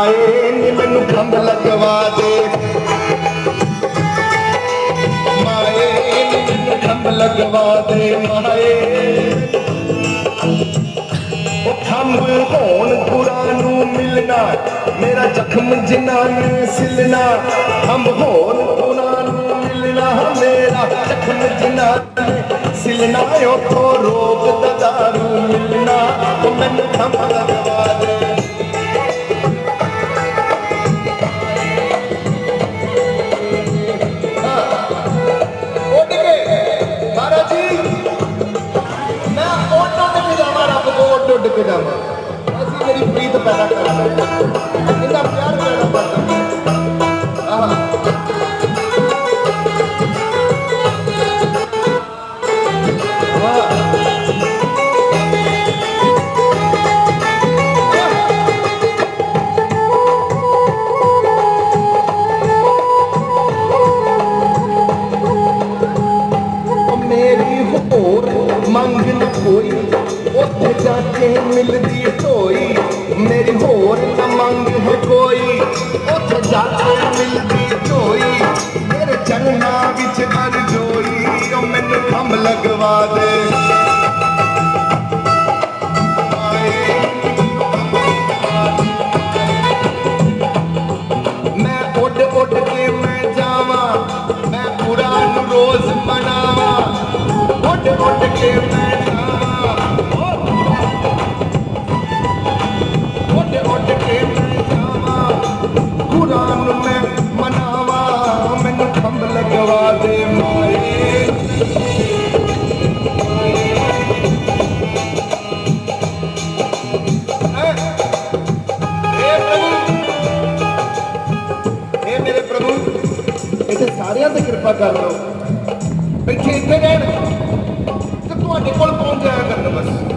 ਆਏ ਨੀ ਮੈਨੂੰ ਖੰਭ ਲਗਵਾ ਦੇ। ਮਾਏ ਨੀ ਮੈਨੂੰ ਖੰਭ ਲਗਵਾ ਦੇ, ਮਾਏ। ਉਹ ਖੰਭ ਹੋਣ ਗੁਰਾਂ ਨੂੰ ਮਿਲਣਾ, ਮੇਰਾ ਜ਼ਖਮ ਜਿਨ੍ਹਾਂ ਨੇ ਸਿਲਣਾ। ਖੰਭ ਹੋਣ ਗੁਰਾਂ ਨੂੰ ਮਿਲਣਾ, ਮੇਰਾ ਜ਼ਖਮ ਜਿਨ੍ਹਾਂ ਨੇ ਸਿਲਣਾ, ਉਥੋਂ ਰੋਗ ਦਾ ਦਾਰੂ ਮਿਲਣਾ ਉਹ ਮੈਨੂੰ ਖੰਭ ਲਗਵਾ ਉੱਡ ਉੱਡ ਕੇ ਜਾਵਾਂ। ਅਸੀਂ ਮੇਰੀ ਪ੍ਰੀਤ ਪੈਦਾ ਕਰਨਾ ਇਹਦਾ ਪਿਆਰ ਪੈਦਾ ਕਰਨਾ ਆਹ। ਮੇਰੀ ਹੋਰ ਮੰਗ ਨ ਕੋਈ ਉੱਥੇ ਜਾ ਕੇ ਮਿਲਦੀ ਢੋਈ ਮੇਰੀ ਹੋਰ ਨ ਮੰਗ ਹੈ ਕੋਈ। ਉੱਥੇ ਜਾ ਕੇ ਮਿਲਦੀ ਢੋਈ ਮੇਰੇ ਚਰਨਾਂ ਵਿੱਚ ਅਰ ਜੋਈ। ਉਹ ਮੈਨੂੰ ਖੰਭ ਲਗਵਾ ਦੇ। ਮੈਂ ਉੱਡ ਉੱਡ ਕੇ ਮੈਂ ਜਾਵਾਂ। ਗੁਰੂ ਇੱਥੇ ਸਾਰਿਆਂ ਤੇ ਕਿਰਪਾ ਕਰ ਲਓ। ਬੈਠੇ ਇੱਥੇ ਰਹਿਣ। ਤੇ ਤੁਹਾਡੇ ਕੋਲ ਪਹੁੰਚ ਜਾਇਆ ਕਰਨ ਬਸ।